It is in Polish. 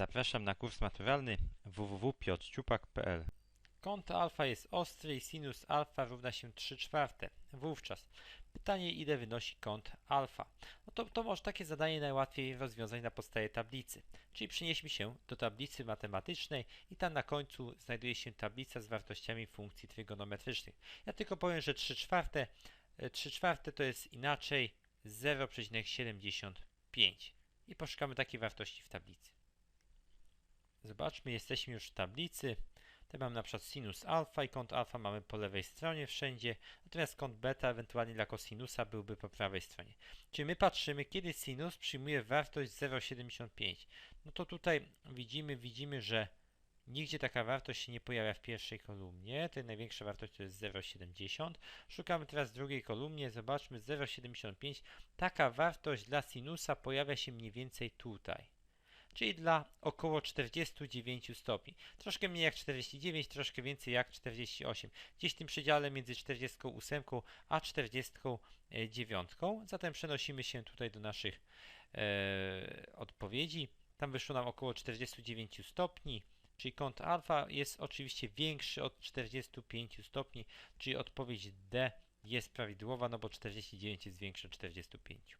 Zapraszam na kurs maturalny www.piotrciupak.pl Kąt alfa jest ostry i sinus alfa równa się 3 czwarte. Wówczas pytanie ile wynosi kąt alfa? No to, to może takie zadanie najłatwiej rozwiązać na podstawie tablicy. Czyli przenieśmy się do tablicy matematycznej i tam na końcu znajduje się tablica z wartościami funkcji trygonometrycznych. Ja tylko powiem, że 3 czwarte, e, 3 czwarte to jest inaczej 0,75 i poszukamy takiej wartości w tablicy. Zobaczmy, jesteśmy już w tablicy. Tutaj mamy na przykład sinus alfa i kąt alfa mamy po lewej stronie wszędzie, natomiast kąt beta ewentualnie dla kosinusa byłby po prawej stronie. Czyli my patrzymy, kiedy sinus przyjmuje wartość 0,75. No to tutaj widzimy, widzimy, że nigdzie taka wartość się nie pojawia w pierwszej kolumnie. Tutaj największa wartość to jest 0,70. Szukamy teraz drugiej kolumnie, zobaczmy 0,75. Taka wartość dla sinusa pojawia się mniej więcej tutaj czyli dla około 49 stopni. Troszkę mniej jak 49, troszkę więcej jak 48. Gdzieś w tym przedziale między 48 a 49. Zatem przenosimy się tutaj do naszych e, odpowiedzi. Tam wyszło nam około 49 stopni. Czyli kąt alfa jest oczywiście większy od 45 stopni, czyli odpowiedź D jest prawidłowa, no bo 49 jest większe od 45.